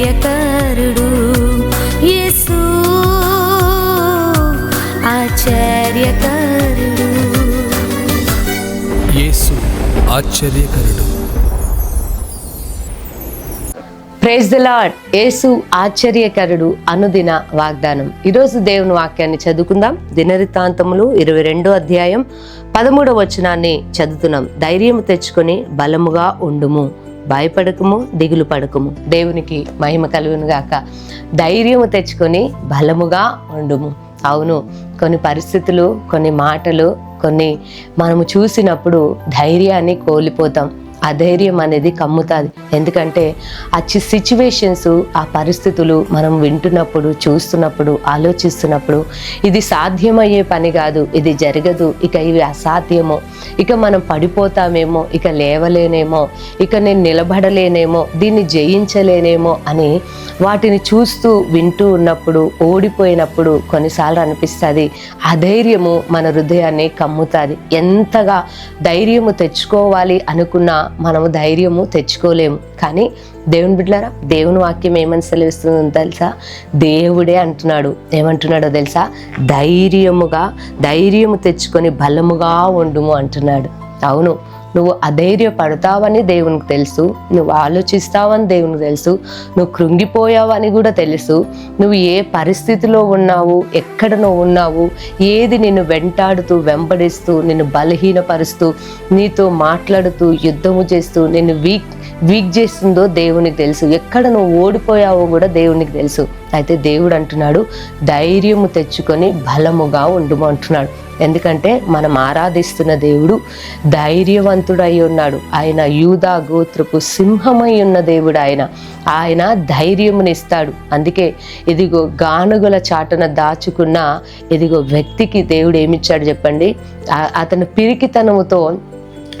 ఆశ్చర్యకరుడు యేసు ఆశ్చర్యకరుడు. యేసు ఆశ్చర్యకరుడు. ప్రైజ్ ద లాడ్ యేసు ఆశ్చర్యకరుడు అనుదిన వాగ్దానం. ఈరోజు దేవుని వాక్యాన్ని చదువుకుందాం. దినరితాంతములు ఇరవై రెండో అధ్యాయం పదమూడవ వచనాన్ని చదువుతున్నాం. ధైర్యం తెచ్చుకొని బలముగా ఉండుము. భయపడకము దిగులు పడకము. దేవునికి మహిమ కలుగునుగాక ధైర్యము తెచ్చుకొని బలముగా ఉండుము. అవును కొన్ని పరిస్థితులు కొన్ని మాటలు కొన్ని మనము చూసినప్పుడు ధైర్యాన్ని కోల్పోతాం. అధైర్యం అనేది కమ్ముతుంది. ఎందుకంటే ఆ సిచ్యువేషన్స్ ఆ పరిస్థితులు మనం వింటున్నప్పుడు చూస్తున్నప్పుడు ఆలోచిస్తున్నప్పుడు ఇది సాధ్యమయ్యే పని కాదు ఇది జరగదు ఇక ఇవి అసాధ్యమో ఇక మనం పడిపోతామేమో ఇక లేవలేనేమో ఇక నేను నిలబడలేనేమో దీన్ని జయించలేనేమో అని వాటిని చూస్తూ వింటూ ఉన్నప్పుడు ఓడిపోయినప్పుడు కొన్నిసార్లు అనిపిస్తుంది అధైర్యము మన హృదయాన్ని కమ్ముతుంది. ఎంతగా ధైర్యము తెచ్చుకోవాలి అనుకున్నా మనము ధైర్యము తెచ్చుకోలేము. కానీ దేవుని బిడ్డలారా దేవుని వాక్యం ఏమని సెలవిస్తుందో తెలుసా? దేవుడే అంటున్నాడు. ఏమంటున్నాడో తెలుసా? ధైర్యముగా ధైర్యము తెచ్చుకొని బలముగా ఉండుము అంటున్నాడు. అవును నువ్వు అధైర్యపడతావని దేవునికి తెలుసు నువ్వు ఆలోచిస్తావని దేవునికి తెలుసు నువ్వు కృంగిపోయావని కూడా తెలుసు. నువ్వు ఏ పరిస్థితిలో ఉన్నావు ఎక్కడ నువ్వు ఉన్నావు ఏది నిన్ను వెంటాడుతూ వెంబడిస్తూ నిన్ను బలహీనపరుస్తూ నీతో మాట్లాడుతూ యుద్ధము చేస్తూ నిన్ను వీక్ వీక్ చేస్తుందో దేవునికి తెలుసు. ఎక్కడ నువ్వు ఓడిపోయావో కూడా దేవునికి తెలుసు. అయితే దేవుడు అంటున్నాడు ధైర్యము తెచ్చుకొని బలముగా ఉండుము అంటున్నాడు. ఎందుకంటే మనం ఆరాధిస్తున్న దేవుడు ధైర్యవంతుడై ఉన్నాడు. ఆయన యూదా గోత్రపు సింహమై ఉన్న దేవుడు ఆయన. ఆయన ధైర్యమునిస్తాడు. అందుకే ఇదిగో గానుగుల చాటున దాచుకున్న ఇదిగో వ్యక్తికి దేవుడు ఏమిచ్చాడు చెప్పండి? అతను పిరికితనముతో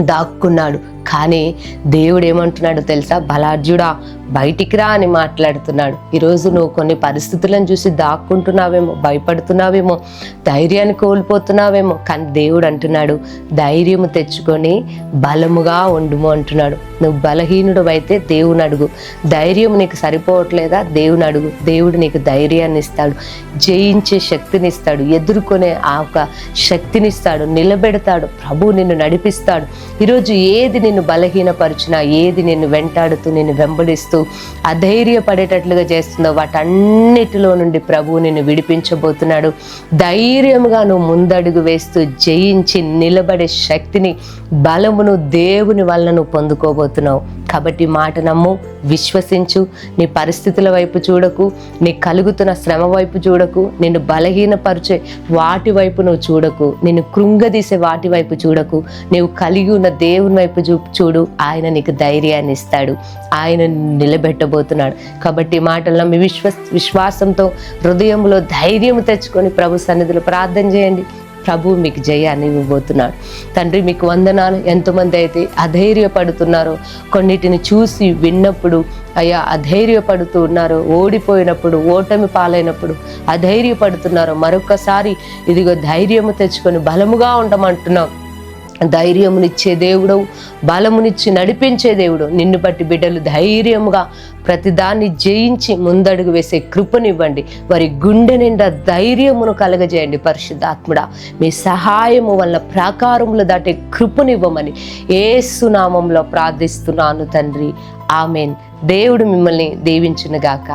దాక్కున్నాడు. కానీ దేవుడు ఏమంటున్నాడు తెలుసా? బలార్జుడా బయటికి రా అని మాట్లాడుతున్నాడు. ఈరోజు నువ్వు కొన్ని పరిస్థితులను చూసి దాక్కుంటున్నావేమో భయపడుతున్నావేమో ధైర్యాన్ని కోల్పోతున్నావేమో కానీ దేవుడు అంటున్నాడు ధైర్యము తెచ్చుకొని బలముగా ఉండుము అంటున్నాడు. నువ్వు బలహీనుడు అయితే దేవుని అడుగు. ధైర్యం నీకు సరిపోవట్లేదా? దేవుని అడుగు. దేవుడు నీకు ధైర్యాన్ని ఇస్తాడు జయించే శక్తిని ఇస్తాడు ఎదుర్కొనే ఆ ఒక శక్తినిస్తాడు నిలబెడతాడు ప్రభు నిన్ను నడిపిస్తాడు. ఈరోజు ఏది నిన్ను బలహీనపరిచినా ఏది నిన్ను వెంటాడుతూ నిన్ను వెంబడిస్తూ అధైర్యపడేటట్లుగా చేస్తుందో వాటన్నిటిలో నుండి ప్రభువు నిన్ను విడిపించబోతున్నాడు. ధైర్యంగా నువ్వు ముందడుగు వేస్తూ జయించి నిలబడే శక్తిని బలమును దేవుని వలన నువ్వు పొందుకోబోతున్నావు. కాబట్టి మాట నమ్ము విశ్వసించు నీ పరిస్థితుల వైపు చూడకు నీ కలుగుతున్న శ్రమ వైపు చూడకు నిన్ను బలహీనపరిచే వాటి వైపు నువ్వు చూడకు నిన్ను కృంగదీసే వాటి వైపు చూడకు నీవు కలిగి ఉన్న దేవుని వైపు చూ చూడు. ఆయన నీకు ధైర్యాన్ని ఇస్తాడు. ఆయన నిన్ను నిలబెట్టబోతున్నాడు. కాబట్టి ఈ మీ నమ్మి విశ్వ విశ్వాసంతో హృదయంలో ధైర్యం తెచ్చుకొని ప్రభు సన్నిధిలో ప్రార్థన చేయండి. ప్రభు మీకు జయాన్ని ఇవ్వబోతున్నాడు. తండ్రి మీకు వందనాలు. ఎంతమంది అయితే అధైర్యపడుతున్నారో. కొన్నిటిని చూసి విన్నప్పుడు అయ్యా అధైర్యపడుతూ ఉన్నారో. ఓడిపోయినప్పుడు ఓటమి పాలైనప్పుడు అధైర్యపడుతున్నారో. మరొకసారి ఇదిగో ధైర్యము తెచ్చుకొని బలముగా ఉండమంటున్నాం. ధైర్యమునిచ్చే దేవుడు బలమునిచ్చి నడిపించే దేవుడు నిన్ను బట్టి బిడ్డలు ధైర్యముగా ప్రతిదాన్ని జయించి ముందడుగు వేసే కృపనివ్వండి. వారి గుండె నిండా ధైర్యమును కలగజేయండి పరిశుద్ధాత్ముడ. మీ సహాయము వల్ల ప్రాకారములు దాటే కృపనివ్వమని ఏసునామంలో ప్రార్థిస్తున్నాను తండ్రి. ఆమెన్. దేవుడు మిమ్మల్ని దీవించునుగాక.